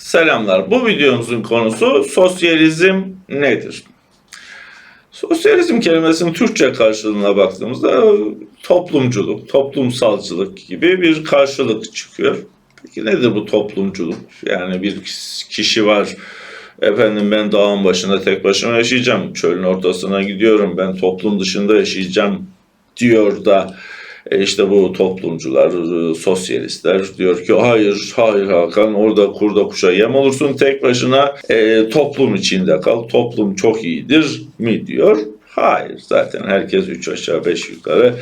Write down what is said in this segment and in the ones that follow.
Selamlar. Bu videomuzun konusu sosyalizm nedir? Sosyalizm kelimesinin Türkçe karşılığına baktığımızda toplumculuk, toplumsalcılık gibi bir karşılık çıkıyor. Peki nedir bu toplumculuk? Yani bir kişi var, efendim ben dağın başında tek başıma yaşayacağım, çölün ortasına gidiyorum, ben toplum dışında yaşayacağım diyor da e işte bu toplumcular, e, sosyalistler diyor ki hayır, hayır Hakan orada kurda kuşa yem olursun tek başına e, toplum içinde kal, toplum çok iyidir mi diyor. Hayır zaten herkes üç aşağı beş yukarı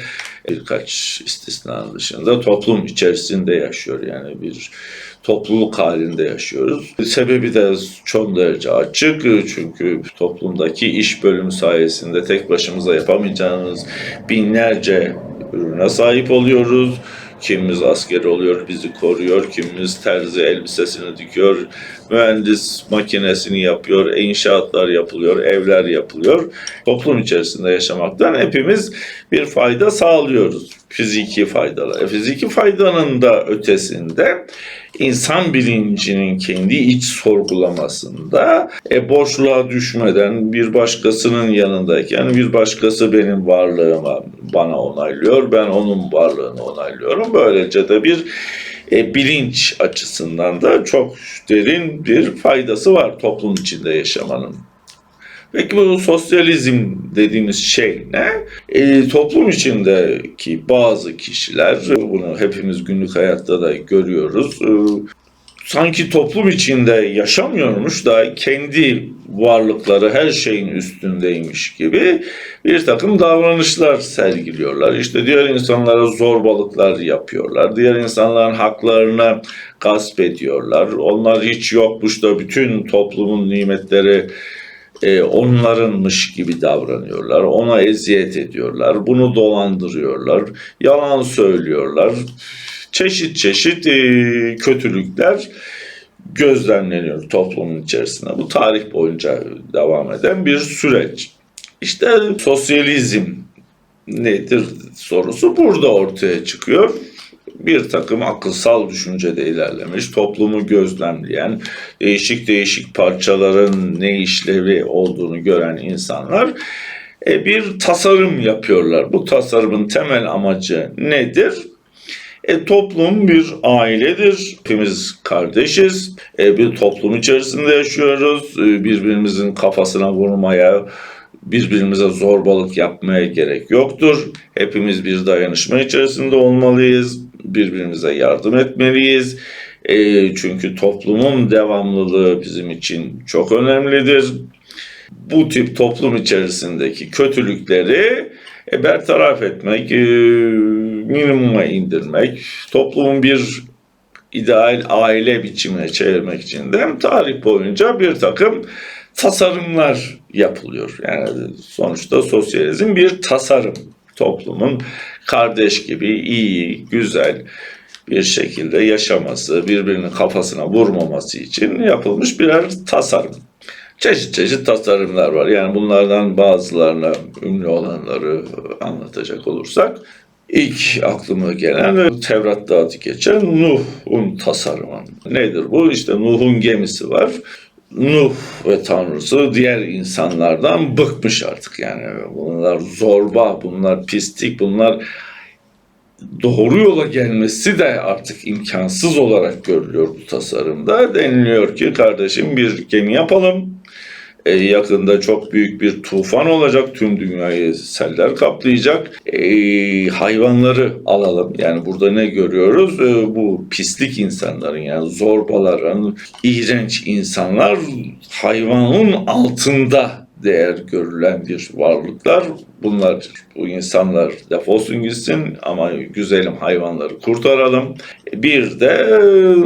birkaç istisna dışında toplum içerisinde yaşıyor. Yani bir topluluk halinde yaşıyoruz. Sebebi de çok derece açık. Çünkü toplumdaki iş bölümü sayesinde tek başımıza yapamayacağımız binlerce ürüne sahip oluyoruz. Kimimiz asker oluyor, bizi koruyor. Kimimiz terzi elbisesini dikiyor. Mühendis makinesini yapıyor. inşaatlar yapılıyor, evler yapılıyor. Toplum içerisinde yaşamaktan hepimiz bir fayda sağlıyoruz. Fiziki faydalar. E, fiziki faydanın da ötesinde insan bilincinin kendi iç sorgulamasında e, boşluğa düşmeden bir başkasının yanındayken bir başkası benim varlığıma bana onaylıyor. Ben onun varlığını onaylıyorum. Böylece de bir e, bilinç açısından da çok derin bir faydası var toplum içinde yaşamanın. Peki bu sosyalizm dediğimiz şey ne? E, toplum içindeki bazı kişiler, bunu hepimiz günlük hayatta da görüyoruz, e, sanki toplum içinde yaşamıyormuş da kendi varlıkları her şeyin üstündeymiş gibi bir takım davranışlar sergiliyorlar. İşte diğer insanlara zorbalıklar yapıyorlar. Diğer insanların haklarını gasp ediyorlar. Onlar hiç yokmuş da bütün toplumun nimetleri e, onlarınmış gibi davranıyorlar. Ona eziyet ediyorlar. Bunu dolandırıyorlar. Yalan söylüyorlar. Çeşit çeşit e, kötülükler gözlemleniyor toplumun içerisinde. Bu tarih boyunca devam eden bir süreç. İşte sosyalizm nedir sorusu burada ortaya çıkıyor bir takım akılsal düşüncede ilerlemiş, toplumu gözlemleyen, değişik değişik parçaların ne işlevi olduğunu gören insanlar e, bir tasarım yapıyorlar. Bu tasarımın temel amacı nedir? E, toplum bir ailedir. Hepimiz kardeşiz. E, bir toplum içerisinde yaşıyoruz. E, birbirimizin kafasına vurmaya, birbirimize zorbalık yapmaya gerek yoktur. Hepimiz bir dayanışma içerisinde olmalıyız. Birbirimize yardım etmeliyiz. E, çünkü toplumun devamlılığı bizim için çok önemlidir. Bu tip toplum içerisindeki kötülükleri e, bertaraf etmek, e, minimuma indirmek, toplumun bir ideal aile biçimine çevirmek için de tarih boyunca bir takım tasarımlar yapılıyor. Yani sonuçta sosyalizm bir tasarım. Toplumun kardeş gibi iyi, güzel bir şekilde yaşaması, birbirinin kafasına vurmaması için yapılmış birer tasarım. Çeşit çeşit tasarımlar var. Yani bunlardan bazılarına ünlü olanları anlatacak olursak ilk aklıma gelen Tevrat'ta adı geçen Nuh'un tasarımı. Nedir bu? İşte Nuh'un gemisi var. Nuh ve Tanrısı diğer insanlardan bıkmış artık yani. Bunlar zorba, bunlar pislik, bunlar doğru yola gelmesi de artık imkansız olarak görülüyor bu tasarımda. Deniliyor ki kardeşim bir gemi yapalım. E, yakında çok büyük bir tufan olacak. Tüm dünyayı seller kaplayacak. E, hayvanları alalım. Yani burada ne görüyoruz? E, bu pislik insanların yani zorbaların, iğrenç insanlar hayvanın altında değer görülen bir varlıklar bunlar bu insanlar defolsun gitsin ama güzelim hayvanları kurtaralım. Bir de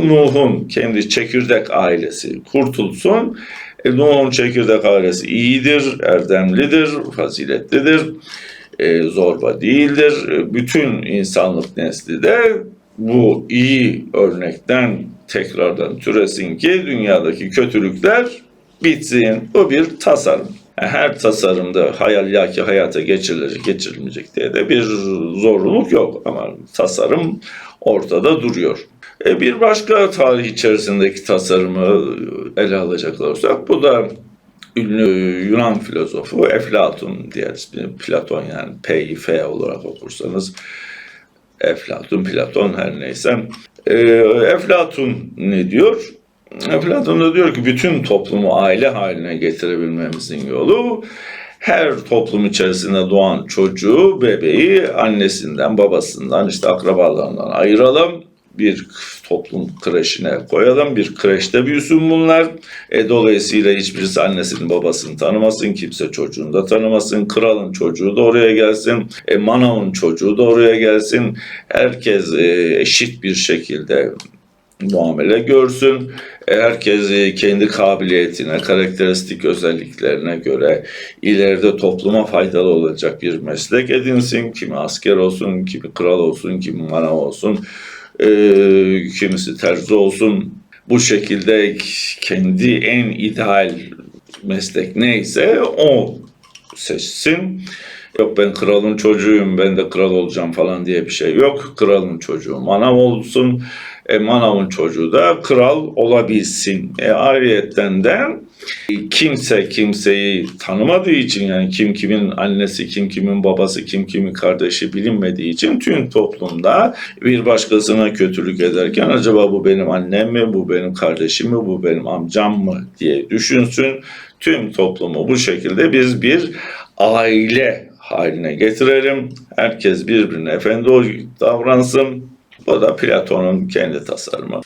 Nuh'un kendi çekirdek ailesi kurtulsun. E, Nuh'un çekirdek ailesi iyidir, erdemlidir, faziletlidir, e, zorba değildir. E, bütün insanlık nesli de bu iyi örnekten tekrardan türesin ki dünyadaki kötülükler bitsin. Bu bir tasarım. Her tasarımda hayal ya ki hayata geçirilecek, geçirilmeyecek diye de bir zorluk yok ama tasarım ortada duruyor. E, bir başka tarih içerisindeki tasarımı ele alacak olursak bu da ünlü Yunan filozofu Eflatun diğer ismi Platon yani P, F olarak okursanız Eflatun, Platon her neyse. E, Eflatun ne diyor? Eflatun da diyor ki bütün toplumu aile haline getirebilmemizin yolu her toplum içerisinde doğan çocuğu, bebeği annesinden, babasından, işte akrabalarından ayıralım. Bir toplum kreşine koyalım. Bir kreşte büyüsün bunlar. E, dolayısıyla hiçbirisi annesini babasını tanımasın. Kimse çocuğunu da tanımasın. Kralın çocuğu da oraya gelsin. E, manavın çocuğu da oraya gelsin. Herkes e, eşit bir şekilde muamele görsün. E, Herkes e, kendi kabiliyetine, karakteristik özelliklerine göre ileride topluma faydalı olacak bir meslek edinsin. Kimi asker olsun, kimi kral olsun, kimi manav olsun, e, kimisi terzi olsun. Bu şekilde kendi en ideal meslek neyse o seçsin. Yok ben kralın çocuğuyum, ben de kral olacağım falan diye bir şey yok. Kralın çocuğu manav olsun, e, manavın çocuğu da kral olabilsin. E, ayrıyetten de kimse kimseyi tanımadığı için yani kim kimin annesi, kim kimin babası, kim kimin kardeşi bilinmediği için tüm toplumda bir başkasına kötülük ederken acaba bu benim annem mi, bu benim kardeşim mi, bu benim amcam mı diye düşünsün. Tüm toplumu bu şekilde biz bir aile haline getirelim. Herkes birbirine efendi davransın. Bu da Platon'un kendi tasarımı.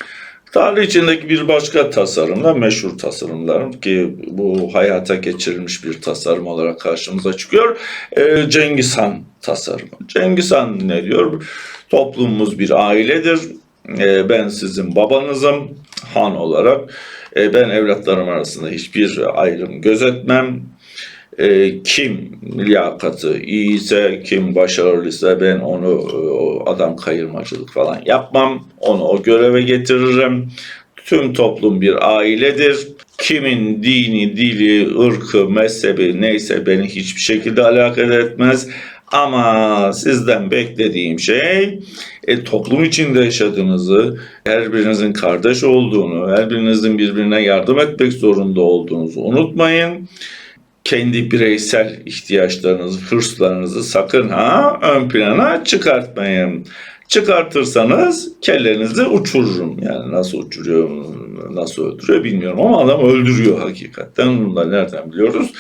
Tarih içindeki bir başka tasarım da meşhur tasarımlar ki bu hayata geçirilmiş bir tasarım olarak karşımıza çıkıyor. Ee, Cengiz Han tasarımı. Cengiz Han ne diyor? Toplumumuz bir ailedir. Ee, ben sizin babanızım han olarak. Ee, ben evlatlarım arasında hiçbir ayrım gözetmem. E, kim liyakatı iyiyse, kim başarılıysa ben onu e, o adam kayırmacılık falan yapmam. Onu o göreve getiririm. Tüm toplum bir ailedir. Kimin dini, dili, ırkı, mezhebi neyse beni hiçbir şekilde alakadar etmez. Ama sizden beklediğim şey e, toplum içinde yaşadığınızı, her birinizin kardeş olduğunu, her birinizin birbirine yardım etmek zorunda olduğunuzu unutmayın kendi bireysel ihtiyaçlarınızı, hırslarınızı sakın ha ön plana çıkartmayın. Çıkartırsanız kellenizi uçururum. Yani nasıl uçuruyor, nasıl öldürüyor bilmiyorum ama adam öldürüyor hakikaten. Bunu da nereden biliyoruz?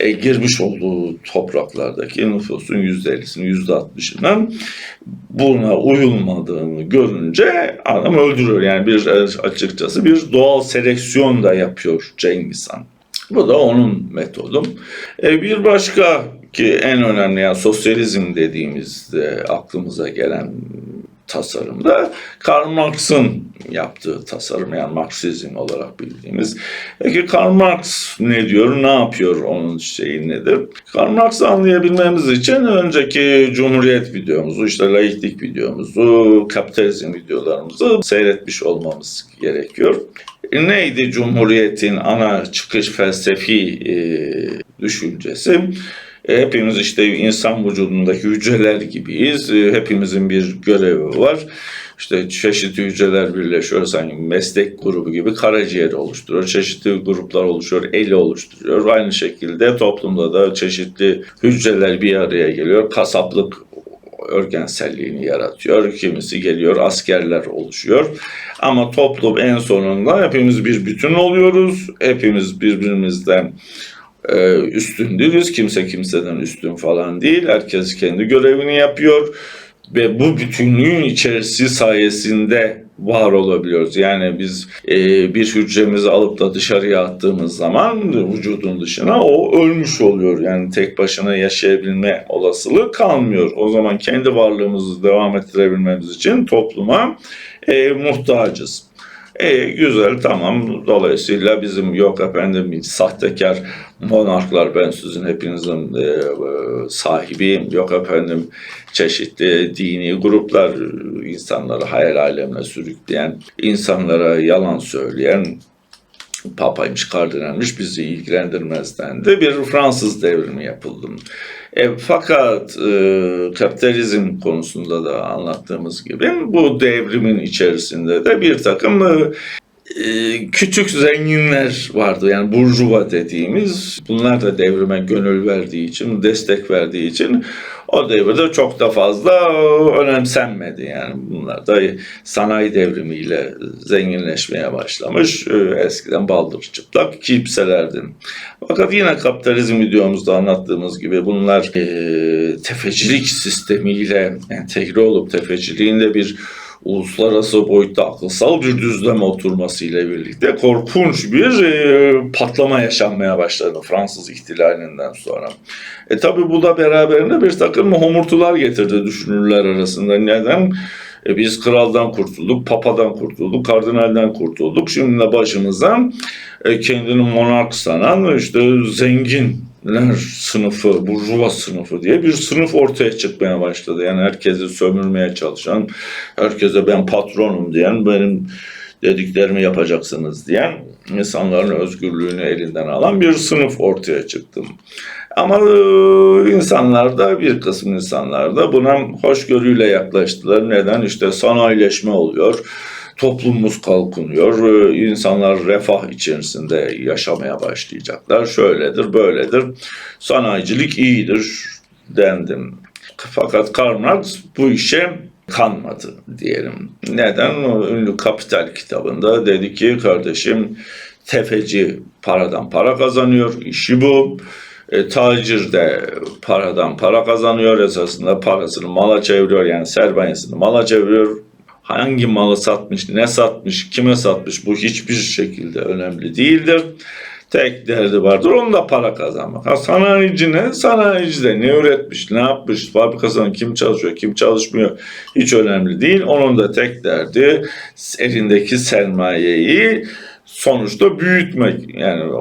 E, girmiş olduğu topraklardaki nüfusun %50'sini, %60'ından buna uyulmadığını görünce adam öldürüyor. Yani bir açıkçası bir doğal seleksiyon da yapıyor Cengiz Han. Bu da onun metodum. E, bir başka ki en önemli yani sosyalizm dediğimizde aklımıza gelen tasarım da Karl Marx'ın yaptığı tasarım yani Marksizm olarak bildiğimiz. Peki Karl Marx ne diyor, ne yapıyor, onun şeyi nedir? Karl Marx'ı anlayabilmemiz için önceki Cumhuriyet videomuzu, işte laiklik videomuzu, kapitalizm videolarımızı seyretmiş olmamız gerekiyor. Neydi Cumhuriyet'in ana çıkış felsefi e, düşüncesi? E, hepimiz işte insan vücudundaki hücreler gibiyiz. E, hepimizin bir görevi var. İşte çeşitli hücreler birleşiyor sanki meslek grubu gibi karaciğer oluşturuyor. Çeşitli gruplar oluşuyor, eli oluşturuyor. Aynı şekilde toplumda da çeşitli hücreler bir araya geliyor. Kasaplık örgenselliğini yaratıyor. Kimisi geliyor askerler oluşuyor. Ama toplum en sonunda hepimiz bir bütün oluyoruz. Hepimiz birbirimizden e, üstün değiliz. Kimse kimseden üstün falan değil. Herkes kendi görevini yapıyor ve bu bütünlüğün içerisi sayesinde var olabiliyoruz. Yani biz e, bir hücremizi alıp da dışarıya attığımız zaman vücudun dışına o ölmüş oluyor. Yani tek başına yaşayabilme olasılığı kalmıyor. O zaman kendi varlığımızı devam ettirebilmemiz için topluma e, muhtacız. E, güzel tamam dolayısıyla bizim yok efendim sahtekar monarklar ben sizin hepinizin e, e, sahibiyim yok efendim çeşitli dini gruplar insanları hayal alemine sürükleyen insanlara yalan söyleyen papaymış, kardinalmiş bizi ilgilendirmez dendi. Bir Fransız devrimi yapıldı. E, fakat e, kapitalizm konusunda da anlattığımız gibi bu devrimin içerisinde de bir takım e, e, küçük zenginler vardı. Yani burjuva dediğimiz. Bunlar da devrime gönül verdiği için, destek verdiği için o devirde çok da fazla önemsenmedi. Yani bunlar da sanayi devrimiyle zenginleşmeye başlamış. E, Eskiden baldır çıplak kimselerdi. Fakat yine kapitalizm videomuzda anlattığımız gibi bunlar e, tefecilik sistemiyle entegre olup tefeciliğin de bir uluslararası boyutta akılsal bir düzleme oturmasıyla birlikte korkunç bir e, patlama yaşanmaya başladı Fransız ihtilalinden sonra. E tabi bu da beraberinde bir takım homurtular getirdi düşünürler arasında. Neden? E biz kraldan kurtulduk, papadan kurtulduk, kardinalden kurtulduk. Şimdi de başımıza e, kendini monark sanan işte zenginler sınıfı, burjuva sınıfı diye bir sınıf ortaya çıkmaya başladı. Yani herkesi sömürmeye çalışan, herkese ben patronum diyen, benim dediklerimi yapacaksınız diyen insanların özgürlüğünü elinden alan bir sınıf ortaya çıktı. Ama e, insanlar da bir kısım insanlar da buna hoşgörüyle yaklaştılar. Neden? İşte sanayileşme oluyor. Toplumumuz kalkınıyor. e, insanlar refah içerisinde yaşamaya başlayacaklar. Şöyledir, böyledir. Sanayicilik iyidir dendim. Fakat Karl Marx bu işe kanmadı diyelim. Neden? Ünlü Kapital kitabında dedi ki kardeşim tefeci paradan para kazanıyor, işi bu. E, tacir de paradan para kazanıyor esasında parasını mala çeviriyor yani sermayesini mala çeviriyor. Hangi malı satmış, ne satmış, kime satmış bu hiçbir şekilde önemli değildir. Tek derdi vardır onu da para kazanmak. Ha, sanayici ne? Sanayici de ne üretmiş, ne yapmış, fabrikasında kim çalışıyor, kim çalışmıyor hiç önemli değil. Onun da tek derdi elindeki sermayeyi sonuçta büyütmek. Yani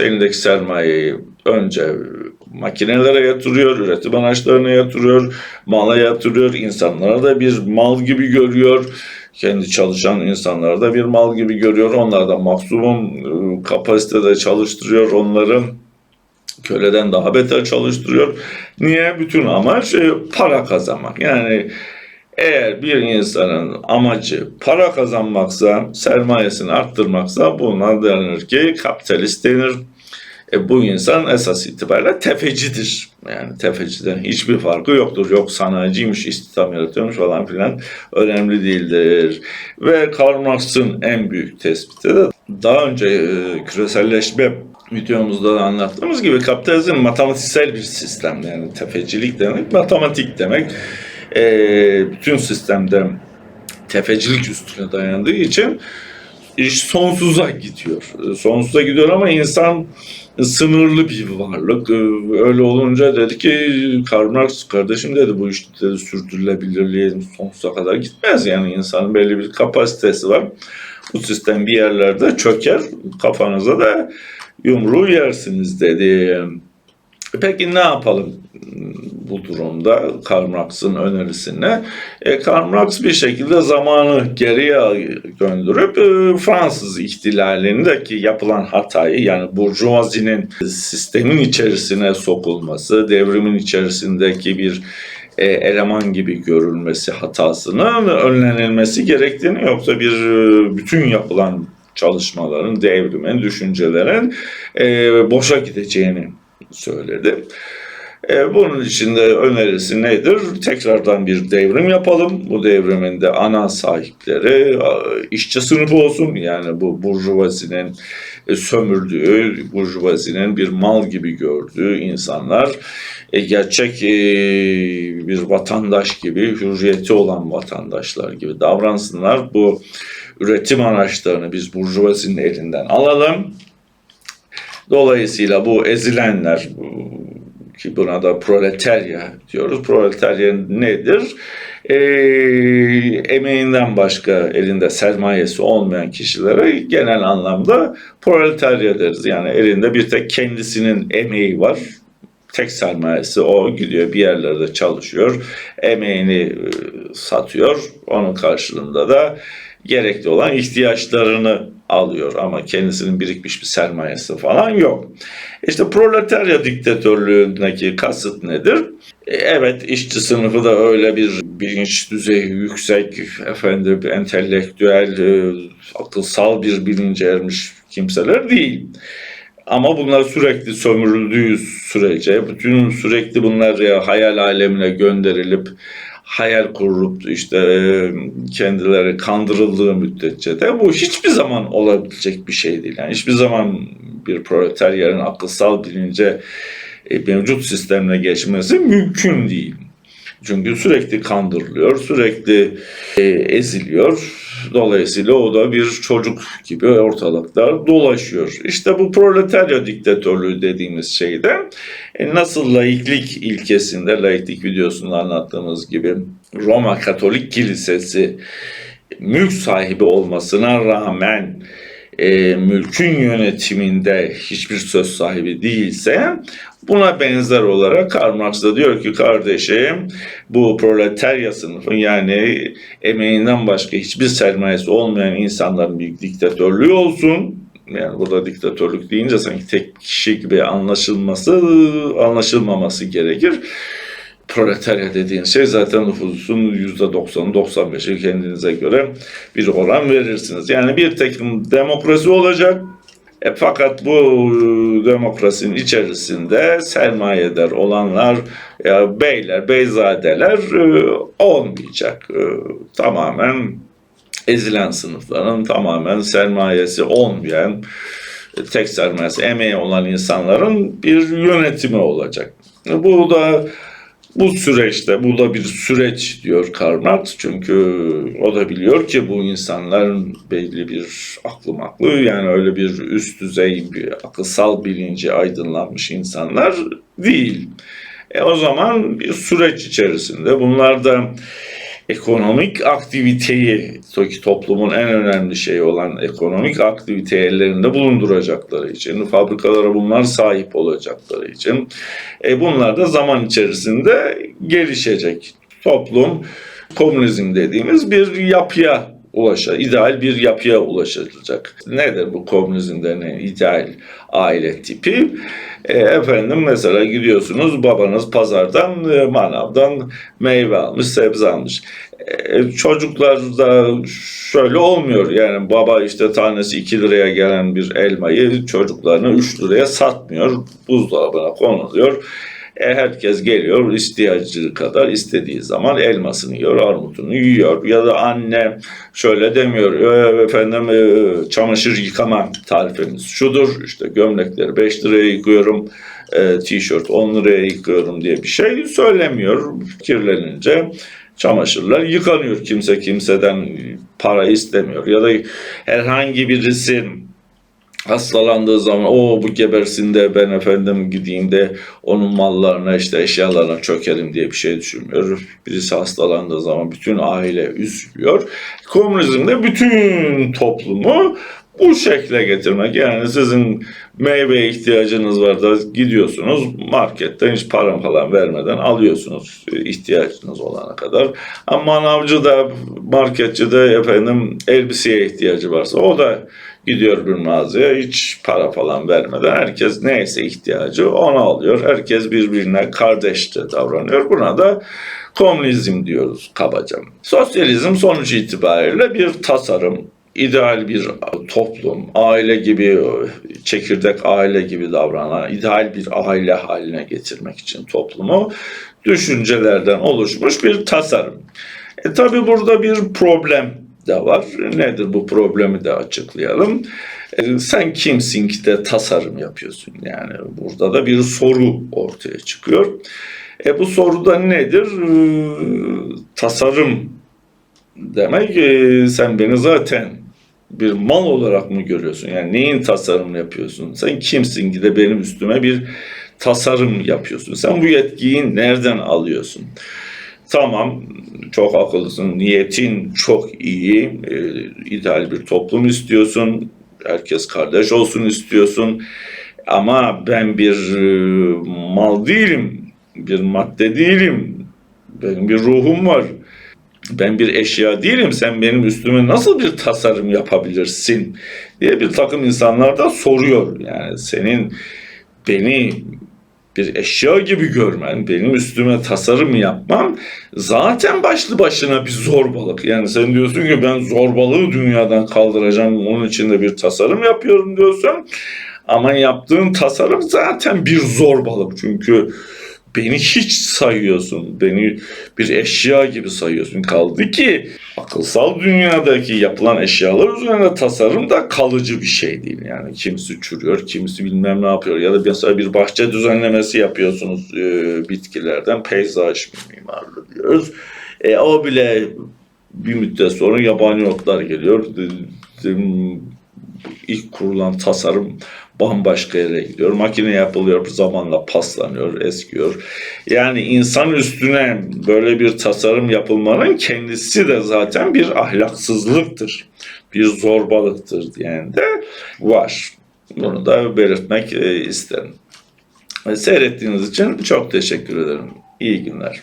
elindeki sermayeyi önce makinelere yatırıyor, üretim araçlarına yatırıyor, mala yatırıyor, insanlara da bir mal gibi görüyor. Kendi çalışan insanları da bir mal gibi görüyor. Onlar da maksimum e, kapasitede çalıştırıyor onları. Köleden daha beter çalıştırıyor. Niye? Bütün amaç e, para kazanmak. Yani eğer bir insanın amacı para kazanmaksa, sermayesini arttırmaksa buna denir ki kapitalist denir. E, bu insan esas itibariyle tefecidir. Yani tefeciden hiçbir farkı yoktur. Yok sanayiciymiş, istihdam yaratıyormuş falan filan önemli değildir. Ve Karl Marx'ın en büyük tespiti de daha önce e, küreselleşme videomuzda da anlattığımız gibi kapitalizm matematiksel bir sistem. Yani tefecilik demek matematik demek. E, bütün sistemde tefecilik üstüne dayandığı için iş sonsuza gidiyor. Sonsuza gidiyor ama insan sınırlı bir varlık. Öyle olunca dedi ki Karl Marx kardeşim dedi bu iş dedi sürdürülebilirliğe sonsuza kadar gitmez. Yani insanın belli bir kapasitesi var. Bu sistem bir yerlerde çöker kafanıza da yumruğu yersiniz dedi. Peki ne yapalım bu durumda Karl Marx'ın önerisine? E, Karl Marx bir şekilde zamanı geriye gönderip e, Fransız ihtilalindeki yapılan hatayı yani burjuvazinin sistemin içerisine sokulması, devrimin içerisindeki bir e, eleman gibi görülmesi hatasının önlenilmesi gerektiğini yoksa bir e, bütün yapılan çalışmaların, devrimin, düşüncelerin e, boşa gideceğini söyledi. E, bunun için de önerisi nedir? Tekrardan bir devrim yapalım. Bu devrimin de ana sahipleri işçi sınıfı olsun. Yani bu burjuvazinin e, sömürdüğü, burjuvazinin bir mal gibi gördüğü insanlar e, gerçek e, bir vatandaş gibi, hürriyeti olan vatandaşlar gibi davransınlar. Bu üretim araçlarını biz burjuvazinin elinden alalım. Dolayısıyla bu ezilenler ki buna da proletarya diyoruz. Proletarya nedir? E, emeğinden başka elinde sermayesi olmayan kişilere genel anlamda proletarya deriz. Yani elinde bir tek kendisinin emeği var. Tek sermayesi o gidiyor bir yerlerde çalışıyor. Emeğini satıyor. Onun karşılığında da gerekli olan ihtiyaçlarını alıyor ama kendisinin birikmiş bir sermayesi falan yok. İşte proletarya diktatörlüğündeki kasıt nedir? E, Evet işçi sınıfı da öyle bir bilinç düzeyi yüksek, efendim entelektüel, e, akılsal bir bilince ermiş kimseler değil. Ama bunlar sürekli sömürüldüğü sürece, bütün sürekli bunlar ya hayal alemine gönderilip hayal kurup işte kendileri kandırıldığı müddetçe de bu hiçbir zaman olabilecek bir şey değil. Yani hiçbir zaman bir proletaryanın akılsal bilince mevcut sistemle geçmesi mümkün değil. Çünkü sürekli kandırılıyor, sürekli eziliyor. Dolayısıyla o da bir çocuk gibi ortalıkta dolaşıyor. İşte bu proletarya diktatörlüğü dediğimiz şeyde nasıl laiklik ilkesinde, laiklik videosunda anlattığımız gibi Roma Katolik Kilisesi mülk sahibi olmasına rağmen e, mülkün yönetiminde hiçbir söz sahibi değilse buna benzer olarak Karl Marx da diyor ki kardeşim bu proletarya sınıfın yani emeğinden başka hiçbir sermayesi olmayan insanların bir diktatörlüğü olsun. Yani burada diktatörlük deyince sanki tek kişi gibi anlaşılması, anlaşılmaması gerekir proletarya dediğin şey zaten nüfusun %90'ı 95'i kendinize göre bir oran verirsiniz. Yani bir takım demokrasi olacak. E, fakat bu e, demokrasinin içerisinde sermayedar olanlar, ya beyler, beyzadeler e, olmayacak. E, tamamen ezilen sınıfların, tamamen sermayesi olmayan, tek sermayesi emeği olan insanların bir yönetimi olacak. Bu da bu süreçte, bu da bir süreç diyor Karl Marx. Çünkü o da biliyor ki bu insanların belli bir aklı maklı yani öyle bir üst düzey bir akılsal bilinci aydınlanmış insanlar değil. E o zaman bir süreç içerisinde bunlar da ekonomik aktiviteyi toplumun en önemli şeyi olan ekonomik aktiviteyi ellerinde bulunduracakları için, fabrikalara bunlar sahip olacakları için e, bunlar da zaman içerisinde gelişecek. Toplum komünizm dediğimiz bir yapıya ulaşa, ideal bir yapıya ulaşılacak. Nedir bu komünizm denen ideal aile tipi? E, efendim mesela gidiyorsunuz babanız pazardan, e, manavdan meyve almış, sebze almış. E, çocuklar da şöyle olmuyor. Yani baba işte tanesi 2 liraya gelen bir elmayı çocuklarına 3 liraya satmıyor. Buzdolabına konuluyor. E, herkes geliyor ihtiyacı kadar istediği zaman elmasını yiyor, armutunu yiyor. Ya da anne şöyle demiyor, "E, efendim e, çamaşır yıkama tarifimiz şudur, işte gömlekleri 5 liraya yıkıyorum, e, tişört 10 liraya yıkıyorum diye bir şey söylemiyor. Kirlenince çamaşırlar yıkanıyor. Kimse kimseden para istemiyor. Ya da herhangi birisi hastalandığı zaman o bu gebersin de ben efendim gideyim de onun mallarına işte eşyalarına çökerim diye bir şey düşünmüyor. Birisi hastalandığı zaman bütün aile üzülüyor. Komünizmde bütün toplumu bu şekle getirmek. Yani sizin meyve ihtiyacınız var da gidiyorsunuz marketten hiç para falan vermeden alıyorsunuz ihtiyacınız olana kadar. Ama manavcı da marketçi de efendim elbiseye ihtiyacı varsa o da gidiyor bir mağazaya hiç para falan vermeden herkes neyse ihtiyacı onu alıyor. Herkes birbirine kardeşçe davranıyor. Buna da komünizm diyoruz kabaca. Sosyalizm sonuç itibariyle bir tasarım, ideal bir toplum, aile gibi, çekirdek aile gibi davranan, ideal bir aile haline getirmek için toplumu düşüncelerden oluşmuş bir tasarım. E tabi burada bir problem de var. Nedir bu problemi de açıklayalım. E, sen kimsin ki de tasarım yapıyorsun? Yani burada da bir soru ortaya çıkıyor. E bu soruda nedir? E, tasarım demek e, sen beni zaten bir mal olarak mı görüyorsun? Yani neyin tasarımını yapıyorsun? Sen kimsin ki de benim üstüme bir tasarım yapıyorsun? Sen bu yetkiyi nereden alıyorsun? Tamam, çok akıllısın, niyetin çok iyi, e, ideal bir toplum istiyorsun, herkes kardeş olsun istiyorsun. Ama ben bir e, mal değilim, bir madde değilim, benim bir ruhum var. ben bir eşya değilim sen benim üstüme nasıl bir tasarım yapabilirsin diye bir takım insanlar da soruyor. Yani senin beni bir eşya gibi görmen, benim üstüme tasarım yapmam zaten başlı başına bir zorbalık. Yani sen diyorsun ki ben zorbalığı dünyadan kaldıracağım, onun için de bir tasarım yapıyorum diyorsun. Ama yaptığın tasarım zaten bir zorbalık. Çünkü beni hiç sayıyorsun. Beni bir eşya gibi sayıyorsun. Kaldı ki akılsal dünyadaki yapılan eşyalar üzerine tasarım da kalıcı bir şey değil. Yani kimisi çürüyor, kimisi bilmem ne yapıyor. Ya da mesela bir bahçe düzenlemesi yapıyorsunuz e, bitkilerden. Peyzaj mimarlığı diyoruz. E, o bile bir müddet sonra yabani otlar geliyor. İlk kurulan tasarım bambaşka yere gidiyor. Makine yapılıyor, zamanla paslanıyor, eskiyor. Yani insan üstüne böyle bir tasarım yapılmanın kendisi de zaten bir ahlaksızlıktır. Bir zorbalıktır diyen de var. Bunu da belirtmek e, isterim. Seyrettiğiniz için çok teşekkür ederim. İyi günler.